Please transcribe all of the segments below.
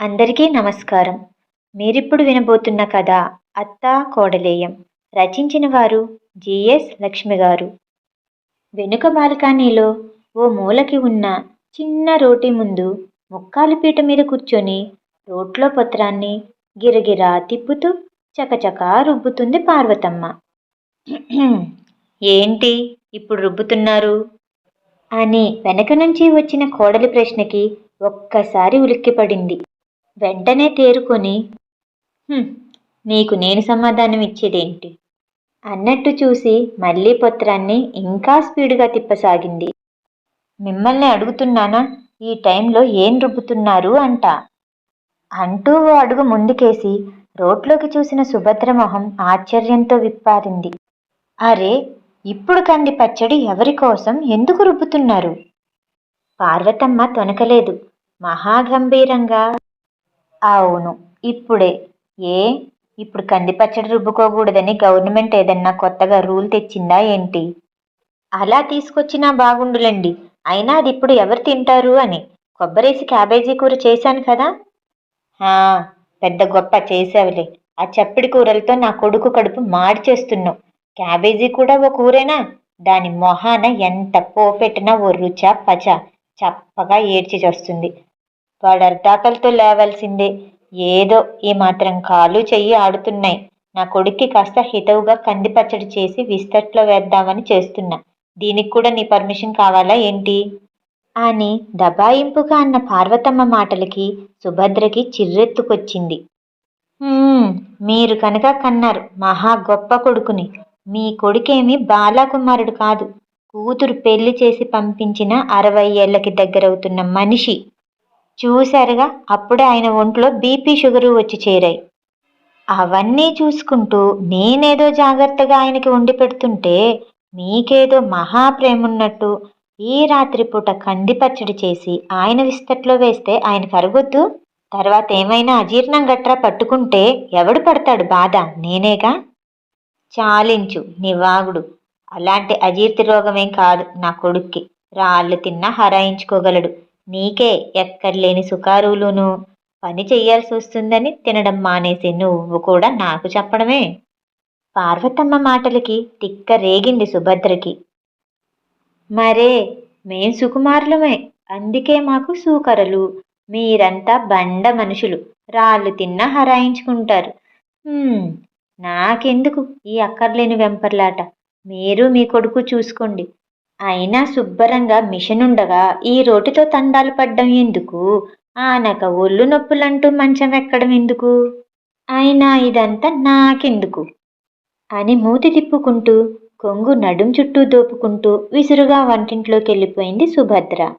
అందరికీ నమస్కారం. మీరిప్పుడు వినబోతున్న కథ అత్తా కోడలేయం. రచించిన వారు జిఎస్ లక్ష్మి గారు వెనుక బాల్కనీలో ఓ మూలకి ఉన్న చిన్న రోటి ముందు ముక్కాలు పీట మీద కూర్చొని రోట్లో పత్రాన్ని గిరగిరా తిప్పుతూ చకచకా రుబ్బుతుంది పార్వతమ్మ. ఏంటి ఇప్పుడు రుబ్బుతున్నారు? అని వెనక నుంచి వచ్చిన కోడలి ప్రశ్నకి ఒక్కసారి ఉలిక్కిపడింది. వెంటనే తేరుకొని నీకు నేను సమాధానం ఇచ్చేదేంటి? అన్నట్టు చూసి మళ్ళీ పత్రాన్ని ఇంకా స్పీడుగా తిప్పసాగింది. మిమ్మల్ని అడుగుతున్నానా? ఈ టైంలో ఏం రుబ్బుతున్నారు? అంట. అంటూ ఓ అడుగు ముందుకేసి రోడ్లోకి చూసిన సుభద్ర మొహం ఆశ్చర్యంతో విప్పారింది. అరే ఇప్పుడు కంది పచ్చడి ఎవరి కోసం? ఎందుకు రుబ్బుతున్నారు? పార్వతమ్మ తొనకలేదు. మహాగంభీరంగా అవును. ఇప్పుడే. ఏ? ఇప్పుడు కంది పచ్చడి రుబ్బుకోకూడదని గవర్నమెంట్ ఏదన్నా కొత్తగా రూల్ తెచ్చిందా ఏంటి? అలా తీసుకొచ్చినా బాగుండులండి. అయినా అది ఇప్పుడు ఎవరు తింటారు అని. కొబ్బరేసి క్యాబేజీ కూర చేశాను కదా? పెద్ద గొప్ప చేసావులే. ఆ చప్పిడి కూరలతో నా కొడుకు కడుపు మాడి చేస్తున్నావు క్యాబేజీ కూడా ఓ కూరేనా? దాని మొహాన ఎంత పోపెట్టినా ఓ రుచ పచ చప్పగా ఏడ్చి చేస్తుంది. వాడు అర్ధాకలతో లేవాల్సిందే. ఏదో ఈ మాత్రం కాలు చెయ్యి ఆడుతున్నాయి. నా కొడుక్కి కాస్త హితవుగా కంది పచ్చడి చేసి విస్తట్లో వేద్దామని చేస్తున్నా. దీనికి కూడా నీ పర్మిషన్ కావాలా ఏంటి? అని దబాయింపుగా అన్న పార్వతమ్మ మాటలకి సుభద్రకి చిర్రెత్తుకొచ్చింది. మీరు కనుక కన్నారు. మహా గొప్ప కొడుకుని. మీ కొడుకేమి బాలాకుమారుడు కాదు. కూతురు పెళ్ళి చేసి పంపించిన అరవై ఏళ్ళకి దగ్గరవుతున్న మనిషి. చూశారుగా అప్పుడే ఆయన ఒంట్లో బీపీ షుగరు వచ్చి చేరాయి. అవన్నీ చూసుకుంటూ నేనేదో జాగ్రత్తగా ఆయనకి వండి పెడుతుంటే మీకేదో మహాప్రేమున్నట్టు ఈ రాత్రిపూట కంది పచ్చడి చేసి ఆయన విస్తట్లో వేస్తే ఆయన కరగొద్దు. తర్వాత ఏమైనా అజీర్ణం గట్రా పట్టుకుంటే ఎవడు పడతాడు బాధ? నేనేగా? చాలించు నివాగుడు. అలాంటి అజీర్తి రోగమేం కాదు నా కొడుక్కి. రాళ్ళు తిన్నా హరాయించుకోగలడు. నీకే ఎక్కర్లేని సుకారులును పని చెయ్యాల్సి వస్తుందని తినడం మానేసి నువ్వు కూడా నాకు చెప్పడమే. పార్వతమ్మ మాటలకి తిక్క రేగింది సుభద్రకి. మరే మేం సుకుమారులమే. అందుకే మాకు సూకరలు. మీరంతా బండ మనుషులు. రాళ్ళు తిన్నా హరాయించుకుంటారు. నాకెందుకు ఈ అక్కర్లేని వెంపర్లాట? మీరు మీ కొడుకు చూసుకోండి. అయినా శుభ్రంగా మిషన్ ఉండగా ఈ రోటితో తండాలు పడ్డం ఎందుకు? ఆనక ఒళ్ళు నొప్పులంటూ మంచం ఎక్కడం ఎందుకు? అయినా ఇదంతా నాకెందుకు? అని మూతి తిప్పుకుంటూ కొంగు నడుం చుట్టూ దోపుకుంటూ విసురుగా వంటింట్లోకి వెళ్ళిపోయింది సుభద్ర.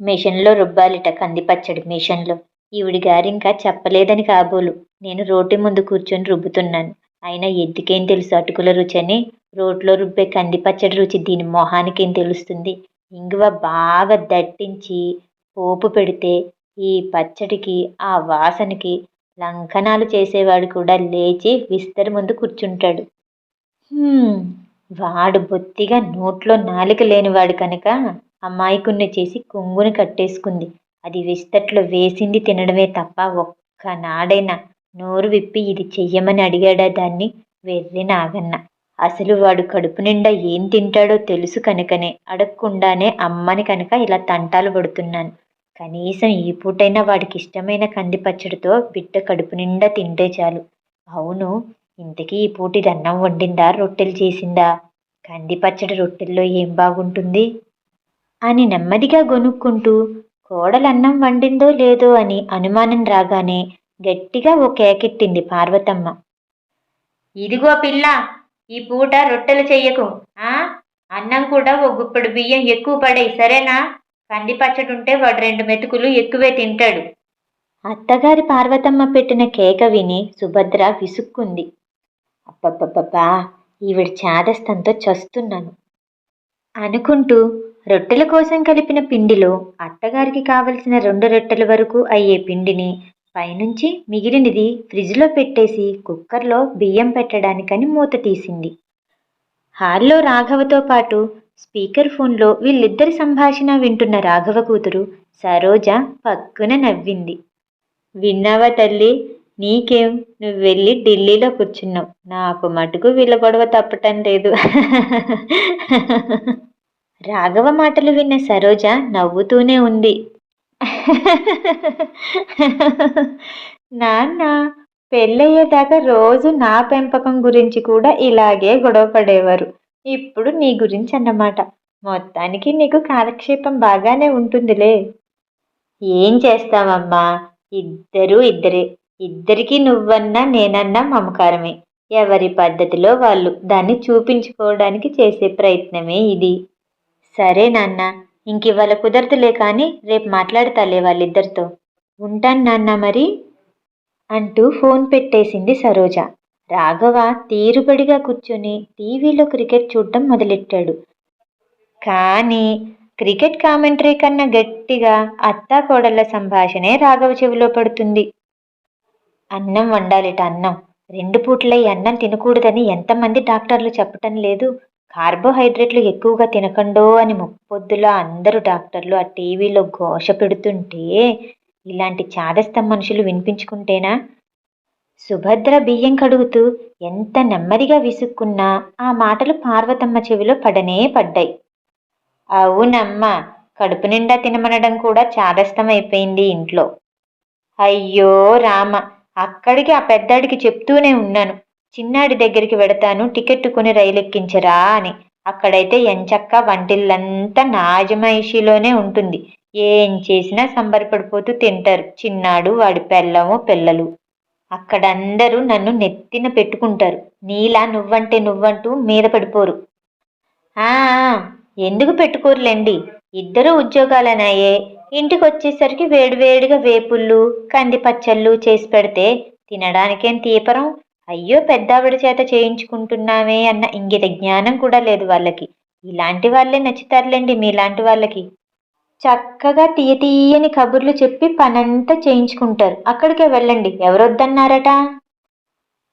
మిషన్లో రుబ్బాలిట కంది పచ్చడి మిషన్లో. ఈవిడి గారింకా చెప్పలేదని కాబోలు. నేను రోటి ముందు కూర్చొని రుబ్బుతున్నాను. అయినా ఎద్దుకేం తెలుసు అటుకుల రుచి అని రోట్లో రుబ్బే కంది పచ్చడి రుచి దీని మొహానికేం తెలుస్తుంది? ఇంగువ బాగా దట్టించి పోపు పెడితే ఈ పచ్చడికి ఆ వాసనకి లంకనాలు చేసేవాడు కూడా లేచి విస్తరి ముందు కూర్చుంటాడు. వాడు బొత్తిగా నోట్లో నాలిక లేనివాడు కనుక అమాయకుణ్ణి చేసి కొంగుని కట్టేసుకుంది. అది విస్తట్లో వేసింది తినడమే తప్ప ఒక్కనాడైనా నోరు విప్పి ఇది చెయ్యమని అడిగాడా దాన్ని వెర్రి నాగన్న అసలు వాడు కడుపు నిండా ఏం తింటాడో తెలుసు కనుకనే అడగకుండానే అమ్మని కనుక ఇలా తంటాలు పడుతున్నాను కనీసం ఈ పూటైనా వాడికి ఇష్టమైన కంది పచ్చడితో బిడ్డ కడుపు నిండా తింటే చాలు. అవును ఇంతకీ ఈ పూట ఇది అన్నం వండిందా రొట్టెలు చేసిందా? కంది పచ్చడి రొట్టెల్లో ఏం బాగుంటుంది? అని నెమ్మదిగా గొనుక్కుంటూ కోడలన్నం వండిందో లేదో అని అనుమానం రాగానే గట్టిగా ఓ కేకెట్టింది పార్వతమ్మ. ఇదిగో పిల్ల ఈ పూట రొట్టెలు చెయ్యకు ఆ? అన్నం కూడా ఓ గుప్పెడు బియ్యం ఎక్కువ పడేయి సరేనా? కంది పచ్చడి ఉంటే వాడు రెండు మెతుకులు ఎక్కువే తింటాడు. అత్తగారి పార్వతమ్మ పెట్టిన కేక విని సుభద్ర విసుక్కుంది. అబ్బబ్బబ్బబ్బా ఈవిడ చాదస్తంతో చస్తున్నాను. అనుకుంటూ రొట్టెల కోసం కలిపిన పిండిలో అత్తగారికి కావలసిన రెండు రొట్టెల వరకు అయ్యే పిండిని పైనుంచి మిగిలినది ఫ్రిడ్జ్లో పెట్టేసి కుక్కర్లో బియ్యం పెట్టడానికని మూత తీసింది. హాల్లో రాఘవతో పాటు స్పీకర్ ఫోన్లో వీళ్ళిద్దరి సంభాషణ వింటున్న రాఘవ కూతురు సరోజ పక్కున నవ్వింది. విన్నావా తల్లి నీకేం? నువ్వు వెళ్ళి ఢిల్లీలో కూర్చున్నావు. నాకు మటుకు వీళ్ళ గొడవ తప్పటం లేదు. రాఘవ మాటలు విన్న సరోజ నవ్వుతూనే ఉంది. నాన్న పెళ్ళయ్యేదాకా రోజు నా పెంపకం గురించి కూడా ఇలాగే గొడవ పడేవారు. ఇప్పుడు నీ గురించి అన్నమాట. మొత్తానికి నీకు కాలక్షేపం బాగానే ఉంటుందిలే. ఏం చేస్తావమ్మా? ఇద్దరూ ఇద్దరే. ఇద్దరికి నువ్వన్నా నేనన్నా మమకారమే. ఎవరి పద్ధతిలో వాళ్ళు దాన్ని చూపించుకోవడానికి చేసే ప్రయత్నమే ఇది. సరే నాన్న. ఇంకివాళ కుదరదులే కానీ రేపు మాట్లాడతాలే వాళ్ళిద్దరితో. ఉంటాను నాన్న మరి అంటూ ఫోన్ పెట్టేసింది సరోజ. రాఘవ తీరుబడిగా కూర్చొని టీవీలో క్రికెట్ చూడటం మొదలెట్టాడు. కానీ క్రికెట్ కామెంటరీ కన్నా గట్టిగా అత్తా కోడళ్ళ సంభాషణే రాఘవ చెవిలో పడుతుంది. అన్నం వండాలిట అన్నం. రెండు పూట్లై అన్నం తినకూడదని ఎంతమంది డాక్టర్లు చెప్పటం లేదు. కార్బోహైడ్రేట్లు ఎక్కువగా తినకండో అని ముప్పొద్దులా అందరూ డాక్టర్లు ఆ టీవీలో ఘోష పెడుతుంటే ఇలాంటి చాదస్తం మనుషులు వినిపించుకుంటేనా? సుభద్ర బియ్యం కడుగుతూ ఎంత నెమ్మదిగా విసుక్కున్నా ఆ మాటలు పార్వతమ్మ చెవిలో పడనే పడ్డాయి. అవునమ్మా కడుపు నిండా తినమనడం కూడా చాదస్తమైపోయింది ఇంట్లో. అయ్యో రామ అక్కడికి ఆ పెద్దాడికి చెప్తూనే ఉన్నాను. చిన్నాడి దగ్గరికి వెడతాను టికెట్ కొని రైలెక్కించరా అని. అక్కడైతే ఎంచక్క వంటిల్లంతా నాజమాయిషీలోనే ఉంటుంది. ఏం చేసినా సంబరపడిపోతూ తింటారు. చిన్నాడు వాడి పెళ్ళము పిల్లలు. అక్కడందరూ నన్ను నెత్తిన పెట్టుకుంటారు. నీలా నువ్వంటే నువ్వంటూ మీద పడిపోరు. ఆ ఎందుకు పెట్టుకోరులేండి? ఇద్దరు ఉద్యోగాలనాయే. ఇంటికి వచ్చేసరికి వేడివేడిగా వేపుళ్ళు కంది పచ్చళ్ళు చేసి పెడితే తినడానికేం తీపరం? అయ్యో పెద్దావిడ చేత చేయించుకుంటున్నామే అన్న ఇంగిత జ్ఞానం కూడా లేదు వాళ్ళకి. ఇలాంటి వాళ్ళే నచ్చుతారులేండి మీలాంటి వాళ్ళకి. చక్కగా తీయ తీయని కబుర్లు చెప్పి పనంతా చేయించుకుంటారు. అక్కడికే వెళ్ళండి. ఎవరొద్దన్నారట?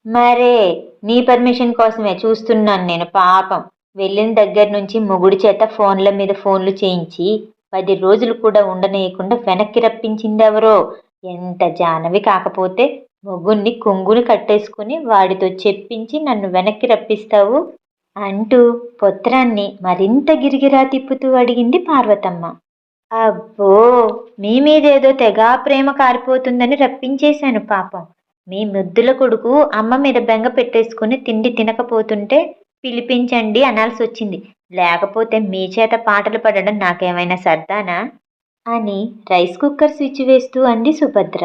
మరే నీ పర్మిషన్ కోసమే చూస్తున్నాను నేను పాపం. వెళ్ళిన దగ్గర నుంచి మొగుడి చేత ఫోన్ల మీద ఫోన్లు చేయించి పది రోజులు కూడా ఉండనీయకుండా వెనక్కి రప్పించిందెవరో? ఎంత జానవి కాకపోతే మొగుణ్ణి కొంగుని కట్టేసుకుని వాడితో చెప్పించి నన్ను వెనక్కి రప్పిస్తావు అంటూ పొత్రాన్ని మరింత గిరిగిరా తిప్పుతూ అడిగింది పార్వతమ్మ. అబ్బో మీ మీదేదో తెగా ప్రేమ కారిపోతుందని రప్పించేశాను పాపం. మీ ముద్దుల కొడుకు అమ్మ మీద బెంగ పెట్టేసుకుని తిండి తినకపోతుంటే పిలిపించండి అనాల్సి వచ్చింది లేకపోతే మీ చేత పాటలు పడడం నాకేమైనా సర్దానా? అని రైస్ కుక్కర్ స్విచ్ వేస్తూ అంది సుభద్ర.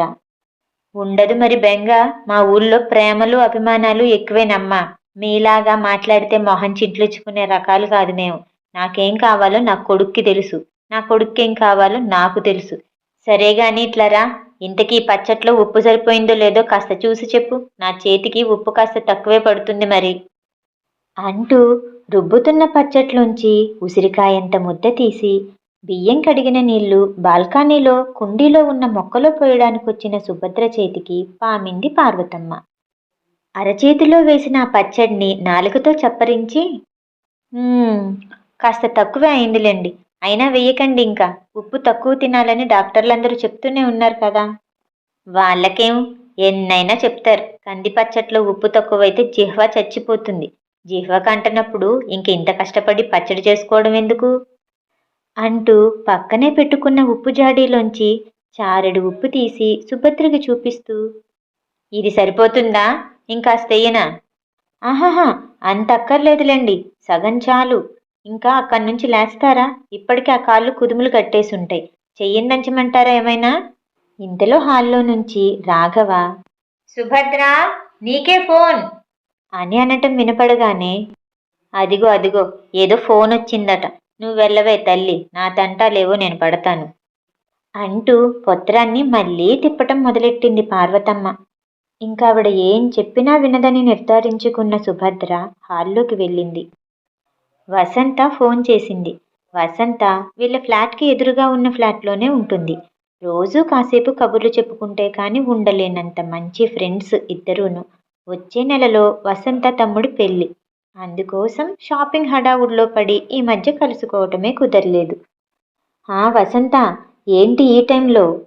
ఉండదు మరి బెంగ. మా ఊళ్ళో ప్రేమలు అభిమానాలు ఎక్కువేనమ్మా. మీలాగా మాట్లాడితే మొహం చింట్లుచ్చుకునే రకాలు కాదు మేము. నాకేం కావాలో నా కొడుక్కి తెలుసు. నా కొడుక్కేం కావాలో నాకు తెలుసు. సరే గాని ఇట్లరా ఇంతకీ పచ్చట్లో ఉప్పు సరిపోయిందో లేదో కాస్త చూసి చెప్పు. నా చేతికి ఉప్పు కాస్త తక్కువే పడుతుంది మరి. అంటూ రుబ్బుతున్న పచ్చట్లోంచి ఉసిరికాయంత ముద్ద తీసి బియ్యం కడిగిన నీళ్ళు బాల్కనీలో కుండీలో ఉన్న మొక్కలో పోయడానికి వచ్చిన సుభద్ర చేతికి పామింది పార్వతమ్మ. అరచేతిలో వేసిన పచ్చడిని నాలుకతో చప్పరించి కాస్త తక్కువే అయిందిలేండి. అయినా వేయకండి ఇంకా. ఉప్పు తక్కువ తినాలని డాక్టర్లందరూ చెప్తూనే ఉన్నారు కదా. వాళ్ళకేం? ఎన్నైనా చెప్తారు. కంది పచ్చట్లో ఉప్పు తక్కువైతే జిహ్వ చచ్చిపోతుంది. జిహ్వ కంటనప్పుడు ఇంక ఇంత కష్టపడి పచ్చడి చేసుకోవడం ఎందుకు? అంటూ పక్కనే పెట్టుకున్న ఉప్పు జాడీలోంచి చారెడు ఉప్పు తీసి సుభద్రకి చూపిస్తూ ఇది సరిపోతుందా? ఇంకాస్తయ్యనా ఆహాహా అంత అక్కర్లేదులేండి సగం చాలు. ఇంకా అక్కడి నుంచి లేస్తారా? ఇప్పటికే ఆ కాళ్ళు కుదుములు కట్టేసుంటాయి. చెయ్యిందంచమంటారా ఏమైనా? ఇంతలో హాల్లో నుంచి రాఘవ సుభద్ర నీకే ఫోన్. అని అనటం వినపడగానే అదిగో అదిగో ఏదో ఫోన్ వచ్చిందట నువ్వు వెళ్ళవే తల్లి నా తంటా లేవో నేను పడతాను. అంటూ పొత్రాన్ని మళ్ళీ తిప్పటం మొదలెట్టింది పార్వతమ్మ. ఇంకా ఆవిడ ఏం చెప్పినా వినదని నిర్ధారించుకున్న సుభద్ర హాల్లోకి వెళ్ళింది. వసంత ఫోన్ చేసింది. వసంత వీళ్ళ ఫ్లాట్కి ఎదురుగా ఉన్న ఫ్లాట్లోనే ఉంటుంది. రోజూ కాసేపు కబుర్లు చెప్పుకుంటే కానీ ఉండలేనంత మంచి ఫ్రెండ్స్ ఇద్దరూను. వచ్చే నెలలో వసంత తమ్ముడి పెళ్ళి. అందుకోసం షాపింగ్ హడావుడిలో పడి ఈ మధ్య కలుసుకోవటమే కుదరలేదు. ఆ వసంత ఏంటి ఈ టైంలో?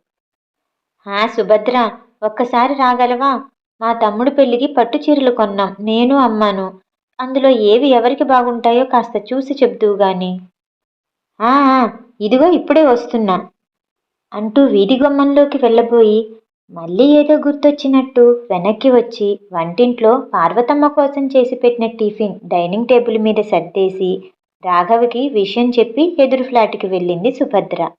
ఆ సుభద్ర ఒక్కసారి రాగలవా? మా తమ్ముడు పెళ్ళికి పట్టు చీరలు కొన్నాం నేను అమ్మాను. అందులో ఏవి ఎవరికి బాగుంటాయో కాస్త చూసి చెబుతూ గాని. "ఆ, ఇదిగో ఇప్పుడే వస్తున్నా. అంటూ వీధి గుమ్మంలోకి వెళ్ళబోయి మళ్ళీ ఏదో గుర్తొచ్చినట్టు వెనక్కి వచ్చి వంటింట్లో పార్వతమ్మ కోసం చేసి పెట్టిన టిఫిన్ డైనింగ్ టేబుల్ మీద సర్దేసి రాఘవకి విషయం చెప్పి ఎదురు ఫ్లాట్కి వెళ్ళింది సుభద్ర.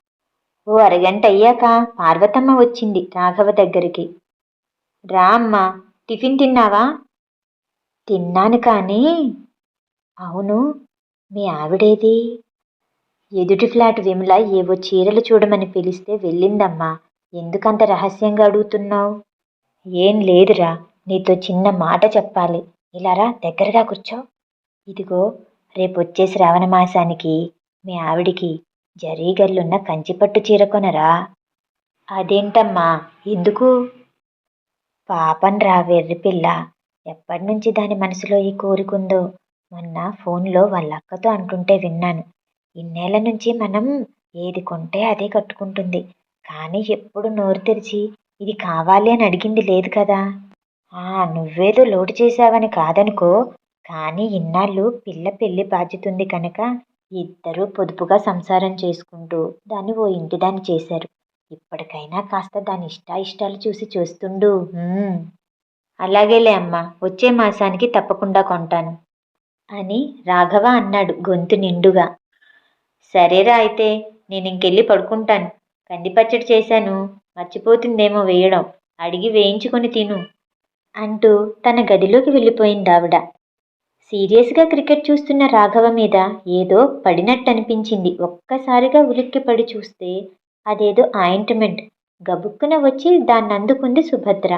ఓ అరగంట అయ్యాక పార్వతమ్మ వచ్చింది రాఘవ దగ్గరికి. రా అమ్మ టిఫిన్ తిన్నావా? తిన్నాను కానీ. అవును మీ ఆవిడేది? ఎదుటి ఫ్లాట్ విమల ఏవో చీరలు చూడమని పిలిస్తే వెళ్ళిందమ్మా. ఎందుకంత రహస్యంగా అడుగుతున్నావు? ఏం లేదురా నీతో చిన్న మాట చెప్పాలి. ఇలారా దగ్గరగా కూర్చో. ఇదిగో రేపు వచ్చే శ్రావణ మాసానికి మీ ఆవిడికి జరీగల్లున్న కంచిపట్టు చీర కొనరా. అదేంటమ్మా ఎందుకు? పాపం రా వెర్రి పిల్ల. ఎప్పటి నుంచి దాని మనసులో ఈ కోరికుందో? మొన్న ఫోన్లో వాళ్ళ అక్కతో అంటుంటే విన్నాను. ఇన్నేళ్ళ నుంచి మనం ఏది కొంటే అదే కట్టుకుంటుంది. కానీ ఎప్పుడు నోరు తెరిచి ఇది కావాలి అని అడిగింది లేదు కదా. ఆ నువ్వేదో లోటు చేశావని కాదనుకో కానీ ఇన్నాళ్ళు పిల్ల పెళ్ళి బాధ్యతుంది కనుక ఇద్దరూ పొదుపుగా సంసారం చేసుకుంటూ దాన్ని ఓ ఇంటి దాన్ని చేశారు. ఇప్పటికైనా కాస్త దాని ఇష్టాయిష్టాలు చూసి చూస్తుండు. అలాగేలే అమ్మా వచ్చే మాసానికి తప్పకుండా కొంటాను అని రాఘవ అన్నాడు గొంతు నిండుగా. సరేరా అయితే నేను ఇంకెళ్ళి పడుకుంటాను. కందిపచ్చడి చేశాను. మర్చిపోతుందేమో వేయడం. అడిగి వేయించుకొని తిను అంటూ తన గదిలోకి వెళ్ళిపోయింది ఆవిడ. సీరియస్గా క్రికెట్ చూస్తున్న రాఘవ మీద ఏదో పడినట్టు అనిపించింది ఒక్కసారిగా ఉలిక్కిపడి చూస్తే అదేదో ఆయింట్మెంట్. గబుక్కున వచ్చి దాన్ని అందుకుంది సుభద్ర.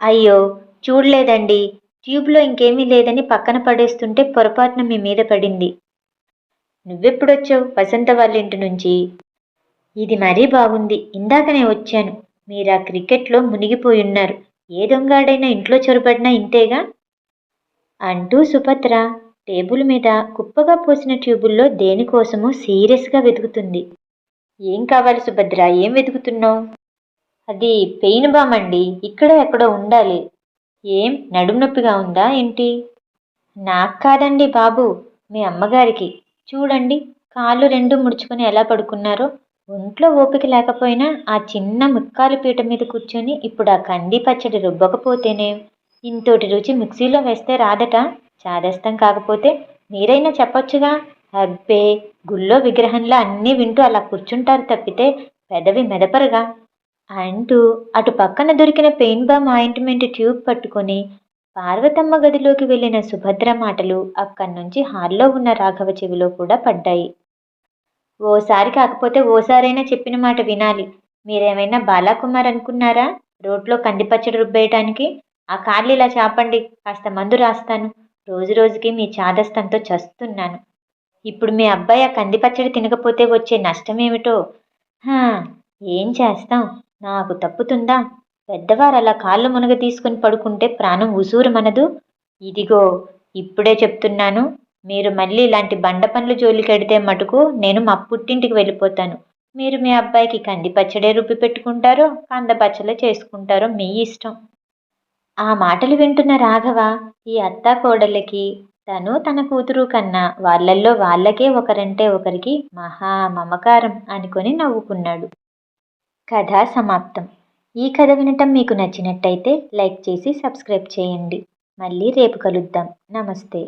అయ్యో చూడలేదండి. ట్యూబ్లో ఇంకేమీ లేదని పక్కన పడేస్తుంటే పొరపాటున మీ మీద పడింది. నువ్వెప్పుడొచ్చావు? వసంత వాళ్ళ ఇంటి నుంచి. ఇది మరీ బాగుంది. ఇందాకనే వచ్చాను. మీరు ఆ క్రికెట్లో మునిగిపోయి ఉన్నారు. ఏ దొంగాడైనా ఇంట్లో చొరబడినా ఇంతేగా? అంటూ సుభద్ర టేబుల్ మీద కుప్పగా పోసిన ట్యూబుల్లో దేనికోసమో సీరియస్గా వెతుకుతుంది. ఏం కావాలి సుభద్ర? ఏం వెతుకుతున్నావు? అది పెయిన్ బామ్ అండి. ఇక్కడ ఎక్కడో ఉండాలి. ఏం? నడుము నొప్పిగా ఉందా ఏంటి? నాకు కాదండి బాబు మీ అమ్మగారికి. చూడండి కాళ్ళు రెండు ముడుచుకొని ఎలా పడుకున్నారో ఒంట్లో ఓపిక లేకపోయినా ఆ చిన్న ముక్కాలు పీట మీద కూర్చొని ఇప్పుడు ఆ కంది పచ్చడి రుబ్బకపోతేనే ఇంతోటి రుచి మిక్సీలో వేస్తే రాదట. చాదస్తం కాకపోతే మీరైనా చెప్పొచ్చుగా. అబ్బే గుళ్ళో విగ్రహంలో అన్నీ వింటూ అలా కూర్చుంటారు తప్పితే పెదవి మెదపరుగా. అంటూ అటు పక్కన దొరికిన పెయిన్ బామ్ ఆయింట్మెంట్ ట్యూబ్ పట్టుకొని పార్వతమ్మ గదిలోకి వెళ్ళిన సుభద్ర మాటలు అక్కడి నుంచి హాల్లో ఉన్న రాఘవ చెవిలో కూడా పడ్డాయి. ఓసారి కాకపోతే ఓసారైనా చెప్పిన మాట వినాలి. మీరేమైనా బాలాకుమార్ అనుకున్నారా? రోడ్లో కందిపచ్చడి రుబ్బేయటానికి? ఆ కాళ్ళు ఇలా చాపండి కాస్త మందు రాస్తాను. రోజు రోజుకి మీ చాదస్తంతో చస్తున్నాను. ఇప్పుడు మీ అబ్బాయి ఆ కందిపచ్చడి తినకపోతే వచ్చే నష్టం ఏమిటో హా, ఏం చేస్తాం? నాకు తప్పుతుందా? పెద్దవారు అలా కాళ్ళు మునగ తీసుకుని పడుకుంటే ప్రాణం ఉసూరమనదు? ఇదిగో ఇప్పుడే చెప్తున్నాను. మీరు మళ్ళీ ఇలాంటి బండ పనులు జోలికెడితే మటుకు నేను మా పుట్టింటికి వెళ్ళిపోతాను. మీరు మీ అబ్బాయికి కంది పచ్చడే రుబ్బి పెట్టుకుంటారో కంద పచ్చలే చేసుకుంటారో మీ ఇష్టం. ఆ మాటలు వింటున్న రాఘవ ఈ అత్తా కోడళ్ళకి తను తన కూతురు కన్నా వాళ్ళల్లో వాళ్ళకే ఒకరంటే ఒకరికి మహా మమకారం అనుకొని నవ్వుకున్నాడు. కథ సమాప్తం. ఈ కథ వినటం మీకు నచ్చినట్టయితే లైక్ చేసి సబ్స్క్రైబ్ చేయండి. మళ్ళీ రేపు కలుద్దాం. నమస్తే.